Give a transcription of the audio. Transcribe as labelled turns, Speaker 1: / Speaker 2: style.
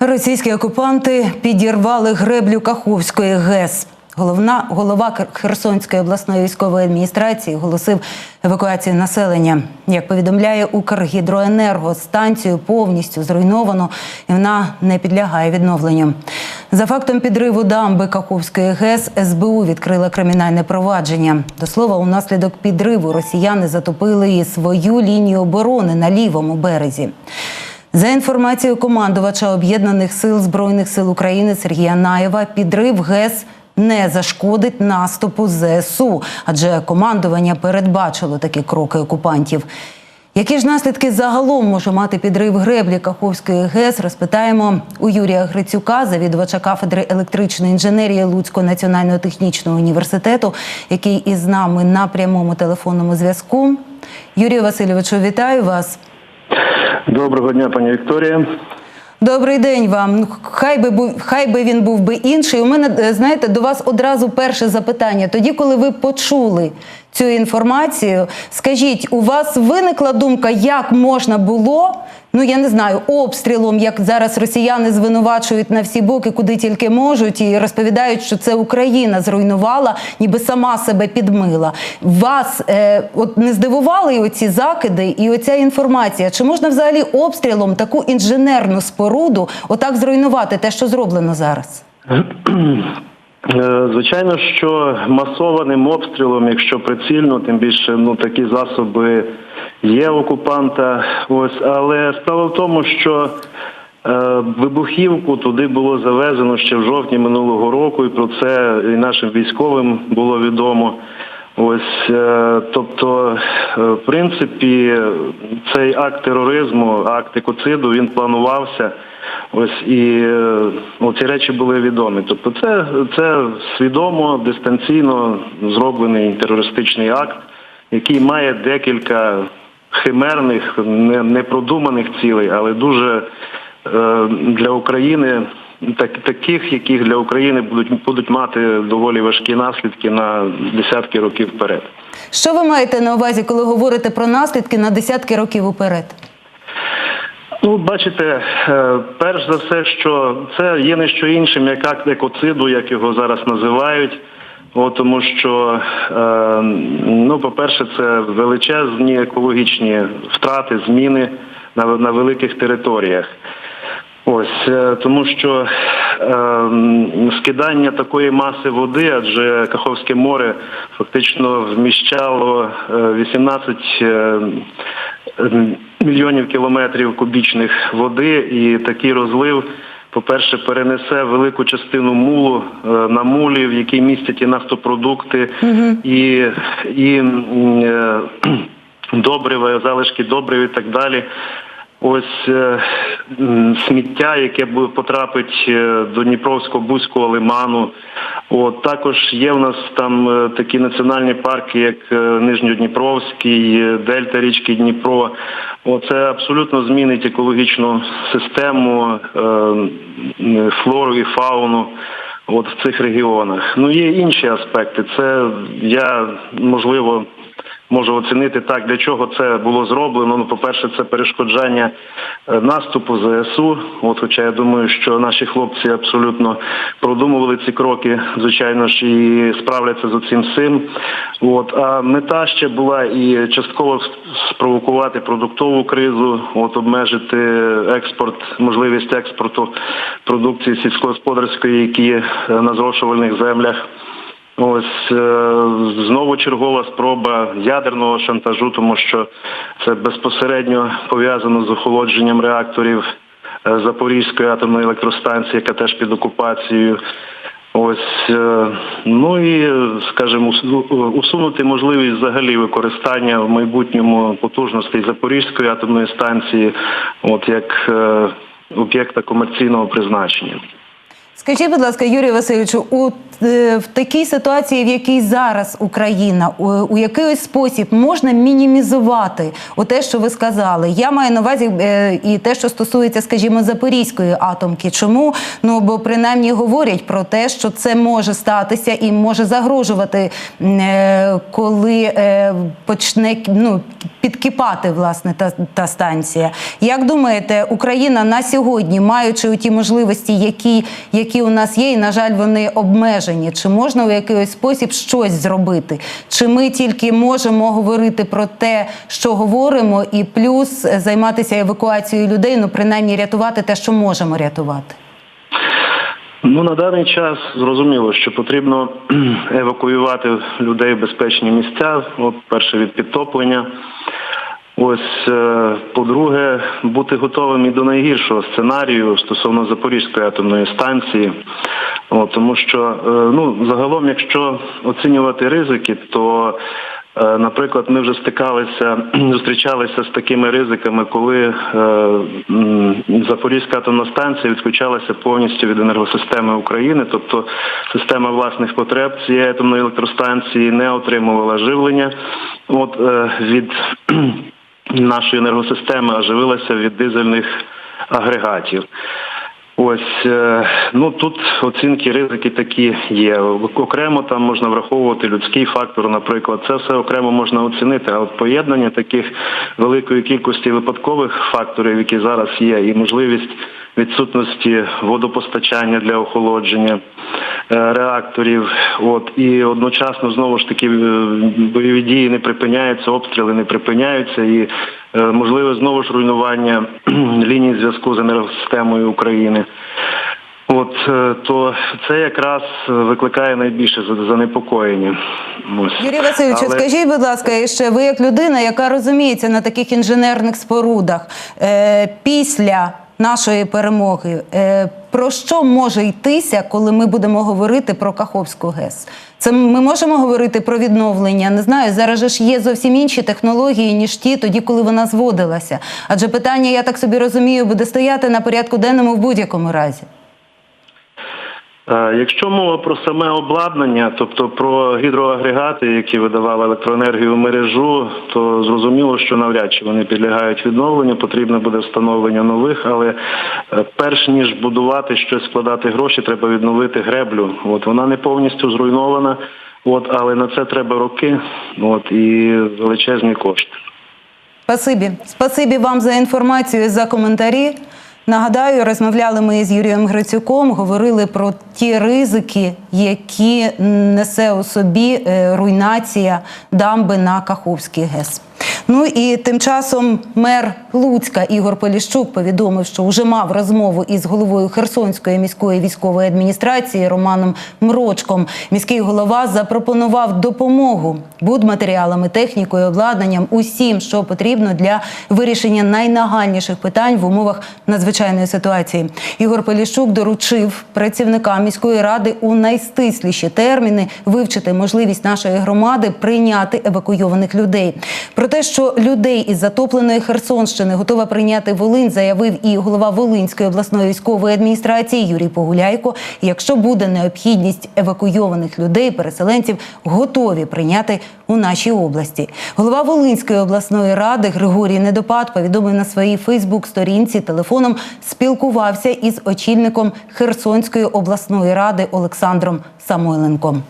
Speaker 1: Російські окупанти підірвали греблю Каховської ГЕС. Головна голова Херсонської обласної військової адміністрації оголосив евакуацію населення. Як повідомляє Укргідроенерго, станцію повністю зруйновано і вона не підлягає відновленню. За фактом підриву дамби Каховської ГЕС СБУ відкрила кримінальне провадження. До слова, унаслідок підриву росіяни затопили і свою лінію оборони на лівому березі. За інформацією командувача об'єднаних сил збройних сил України Сергія Наєва, підрив ГЕС не зашкодить наступу ЗСУ, адже командування передбачило такі кроки окупантів. Які ж наслідки загалом може мати підрив греблі Каховської ГЕС? Розпитаємо у Юрія Грицюка, завідувача кафедри електричної інженерії Луцького національного технічного університету, який із нами на прямому телефонному зв'язку. Юрію Васильовичу, вітаю вас.
Speaker 2: Доброго дня, пані Вікторія.
Speaker 1: Добрий день вам. Ну, хай би був, хай би він був би інший. У мене е, знаєте до вас одразу перше запитання. Тоді, коли ви почули цю інформацію, скажіть, у вас виникла думка, як можна було, ну я не знаю, обстрілом, як зараз росіяни звинувачують на всі боки, куди тільки можуть, і розповідають, що це Україна зруйнувала, ніби сама себе підмила. Вас е, от не здивували оці закиди і оця інформація? Чи можна взагалі обстрілом таку інженерну споруду отак зруйнувати те, що зроблено зараз?
Speaker 2: Е, Звичайно, що масованим обстрілом, якщо прицільно, тим більше ну такі засоби є окупанта. Ось, але справа в тому, що е, вибухівку туди було завезено ще в жовтні минулого року, і про це і нашим військовим було відомо. Ось, е, тобто, е, в принципі, цей акт тероризму, акт екоциду, він планувався. Ось і е, ці речі були відомі. Тобто, це, це свідомо, дистанційно зроблений терористичний акт, який має декілька химерних, не- непродуманих цілей, але дуже для України так, таких, яких для України будуть будуть мати доволі важкі наслідки на десятки років вперед.
Speaker 1: Що ви маєте на увазі, коли говорите про наслідки на десятки років уперед?
Speaker 2: Ну, бачите, е, перш за все, що це є не що іншим, як акт екоциду, як його зараз називають. О, тому що, е, ну, по-перше, це величезні екологічні втрати, зміни на, на великих територіях. Ось е, тому, що е, скидання такої маси води, адже Каховське море фактично вміщало е, 18 е, мільйонів кілометрів кубічних води, і такий розлив. По-перше, перенесе велику частину мулу е, на мулі, в якій містять і нафтопродукти, і, і е, добрива, залишки добрив і так далі. Ось е, сміття, яке потрапить е, до Дніпровського бузького лиману. От також є в нас там е, такі національні парки, як Нижньодніпровський, Дельта річки Дніпро. Оце абсолютно змінить екологічну систему, флору і фауну. От в цих регіонах. Ну є інші аспекти. Це я можливо можу оцінити так, для чого це було зроблено. Ну, по-перше, це перешкоджання е, наступу ЗСУ. От, хоча я думаю, що наші хлопці абсолютно продумували ці кроки, звичайно ж, і справляться з цим всім. От, а мета ще була і частково спровокувати продуктову кризу, от обмежити експорт, можливість експорту продукції сільськогосподарської, які е, на зрошувальних землях. Ось е, знову чергова спроба ядерного шантажу, тому що це безпосередньо пов'язано з охолодженням реакторів е, Запорізької атомної електростанції, яка теж під окупацією. Ось е, ну і скажімо, усунути можливість взагалі використання в майбутньому потужностей Запорізької атомної станції, от як об'єкта комерційного призначення.
Speaker 1: Скажіть, будь ласка, Юрію Васильовичу, у в такій ситуації, в якій зараз Україна, у, у якийсь спосіб можна мінімізувати у те, що ви сказали? Я маю на увазі е, і те, що стосується, скажімо, Запорізької атомки. Чому? Ну бо принаймні говорять про те, що це може статися і може загрожувати, е, коли е, почне ну, підкипати власне та, та станція. Як думаєте, Україна на сьогодні, маючи ті можливості, які, які у нас є, і на жаль, вони обмежені, чи можна у якийсь спосіб щось зробити? Чи ми тільки можемо говорити про те, що говоримо, і плюс займатися евакуацією людей, ну принаймні рятувати те, що можемо рятувати?
Speaker 2: Ну на даний час зрозуміло, що потрібно евакуювати людей в безпечні місця. От перше від підтоплення. Ось е, по-друге, бути готовим і до найгіршого сценарію стосовно Запорізької атомної станції. От, тому що е, ну загалом, якщо оцінювати ризики, то Е, Наприклад, ми вже стикалися, зустрічалися з такими ризиками, коли Запорізька атомна станція відключалася повністю від енергосистеми України, тобто система власних потреб цієї атомної електростанції не отримувала живлення от, від нашої енергосистеми, а живилася від дизельних агрегатів. Ось е, ну тут оцінки ризики такі є. Окремо там можна враховувати людський фактор, наприклад, це все окремо можна оцінити. А от поєднання таких великої кількості випадкових факторів, які зараз є, і можливість відсутності водопостачання для охолодження реакторів, от і одночасно знову ж таки е, бойові дії не припиняються, обстріли не припиняються і е, можливе знову ж руйнування ліній зв'язку з енергосистемою України. От е, то це якраз викликає найбільше за- занепокоєння. Ось.
Speaker 1: Юрій Васильович,
Speaker 2: Але-
Speaker 1: скажіть, будь ласка, і ще ви як людина, яка розуміється на таких інженерних спорудах е, після нашої перемоги, е, про що може йтися, коли ми будемо говорити про Каховську ГЕС? Це ми можемо говорити про відновлення. Не знаю, зараз ж є зовсім інші технології, ніж ті, тоді, коли вона зводилася. Адже питання, я так собі розумію, буде стояти на порядку денному в будь-якому разі.
Speaker 2: Е, Якщо мова про саме обладнання, тобто про гідроагрегати, які видавали електроенергію в мережу, то зрозуміло, що навряд чи вони підлягають відновленню, потрібно буде встановлення нових, але е, перш ніж будувати щось, складати гроші, треба відновити греблю. От вона не повністю зруйнована, от але на це треба роки, от і величезні кошти.
Speaker 1: Спасибі. Спасибі вам за інформацію за коментарі. Нагадаю, розмовляли ми з Юрієм Грицюком, говорили про ті ризики, які несе у собі е, руйнація дамби на Каховський ГЕС. Ну і тим часом мер Луцька Ігор Поліщук повідомив, що вже мав розмову із головою Херсонської міської військової адміністрації Романом Мрочком. Міський голова запропонував допомогу будматеріалами, технікою, обладнанням усім, що потрібно для вирішення найнагальніших питань в умовах надзвичайної ситуації. Ігор Поліщук доручив працівникам міської ради у найстисліші терміни вивчити можливість нашої громади прийняти евакуйованих людей. Про те, що людей із затопленої Херсонщини готова прийняти Волинь, заявив і голова Волинської обласної військової адміністрації Юрій Погуляйко. Якщо буде необхідність евакуйованих людей, переселенців готові прийняти у нашій області. Голова Волинської обласної ради Григорій Недопад повідомив на своїй Фейсбук-сторінці телефоном спілкувався із очільником Херсонської обласної ради Олександром Самойленком.